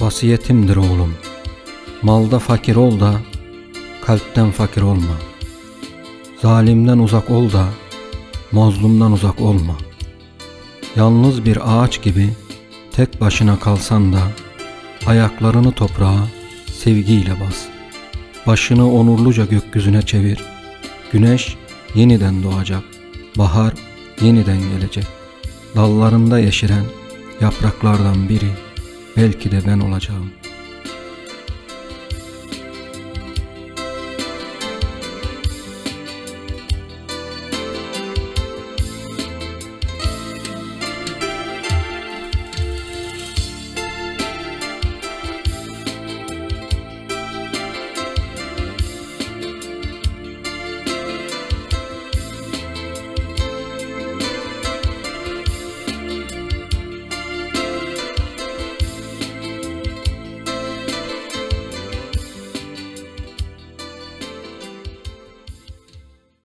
Vasiyetimdir oğlum. Malda fakir ol da kalpten fakir olma. Zalimden uzak ol da mazlumdan uzak olma. Yalnız bir ağaç gibi tek başına kalsan da ayaklarını toprağa sevgiyle bas. Başını onurluca gökyüzüne çevir. Güneş yeniden doğacak. Bahar yeniden gelecek. Dallarında yeşeren yapraklardan biri belki de ben olacağım.''